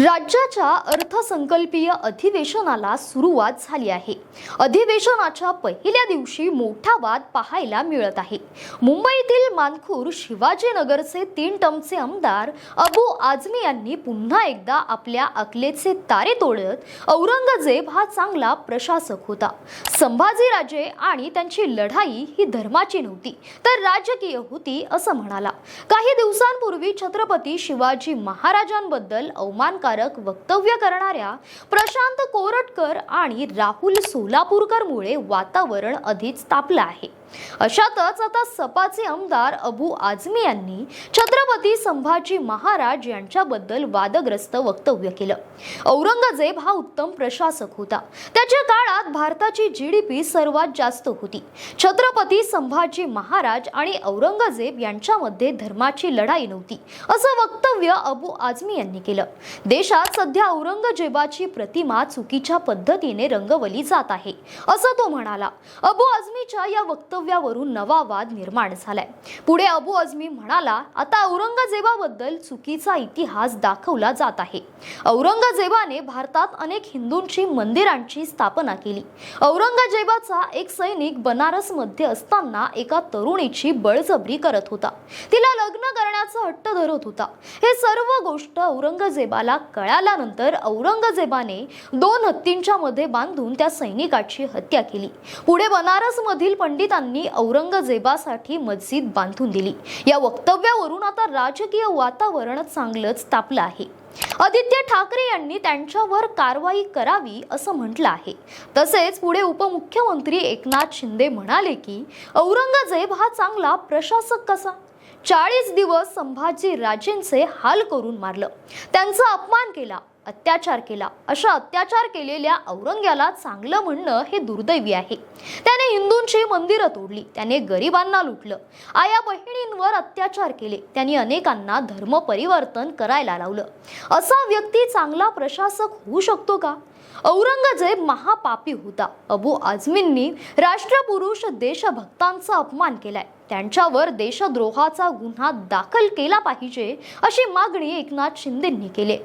राज्याच्या अर्थसंकल्पीय अधिवेशनाला सुरुवात झाली आहे. अधिवेशनाच्या पहिल्या दिवशी मोठा वाद पाहायला मिळत आहे. मुंबईतील मानखूर शिवाजीनगरचे तीन टमचे आमदार अबू आझमी यांनी पुन्हा एकदा आपल्या अकलेचे तारे तोडत औरंगजेब हा चांगला प्रशासक होता. संभाजीराजे आणि त्यांची लढाई ही धर्माची नव्हती तर राजकीय होती असं म्हणाला. काही दिवसांपूर्वी छत्रपती शिवाजी महाराजांबद्दल अवमानकारक वक्तव्य करणाऱ्या प्रशांत कोरटकर आणि राहुल सोलापूरकरमुळे वातावरण अधिक तापलं आहे. अशातच आता सपाचे आमदार अबू आझमी यांनी छत्रपती संभाजी महाराज यांच्याबद्दल वादग्रस्त वक्तव्य केलं. औरंगजेब हा उत्तम प्रशासक होता. त्याच्या काळात भारताची जी डी पी सर्वात जास्त होती. छत्रपती संभाजी महाराज आणि औरंगजेब यांच्यामध्ये धर्माची लढाई नव्हती असं वक्तव्य अबू आझमी यांनी केलं. देशात सध्या औरंगजेबाची प्रतिमा चुकीच्या पद्धतीने रंगवली जात आहे असं तो म्हणाला. अबू आझमीच्या या वक्तव्य वक्तव्यावरून नवा वाद निर्माण झालाय. पुढे अबू अजमी म्हणाला आता औरंगजेबाबद्दल चुकीचा इतिहास दाखवला जात आहे. औरंगजेबाने भारतात अनेक हिंदूंची मंदिरांची स्थापना केली. औरंगजेबाचा एक सैनिक बनारसमध्ये असताना एका तरुणीची बळजबरी करत होता. तिला लग्न करण्याचा हट्ट धरत होता. हे सर्व गोष्ट औरंगजेबाला कळाल्यानंतर औरंगजेबाने दोन हत्तींच्या मध्ये बांधून त्या सैनिकाची हत्या केली. पुढे बनारसमधील पंडितांनी औरंगजेबासाठी मस्जिद बांधून दिली. या वक्तव्यावरून आता राजकीय वातावरण चांगलंच तापलं आहे. आदित्य ठाकरे यांनी त्यांच्यावर कारवाई करावी असं म्हटलं आहे. तसेच पुढे उपमुख्यमंत्री एकनाथ शिंदे म्हणाले की औरंगजेब हा चांगला प्रशासक कसा? चाळीस दिवस संभाजी राजेंचे हाल करून मारलं. त्यांचा अपमान केला. अत्याचार केला. अशा अत्याचार केलेल्या औरंग्याला चांगलं म्हणणं हे दुर्दैवी आहे. त्याने हिंदूंची मंदिरं तोडली. त्याने गरिबांना लुटलं. आया बहिणींवर अत्याचार केले. त्यांनी अनेकांना धर्म परिवर्तन करायला लावलं. असा व्यक्ती चांगला प्रशासक होऊ शकतो का? औरंगजेब महापापी होता. अबू आझमींनी राष्ट्रपुरुष देशभक्तांचा अपमान केलाय. त्यांच्यावर देशद्रोहाचा गुन्हा दाखल केला पाहिजे अशी मागणी एकनाथ शिंदेंनी केली.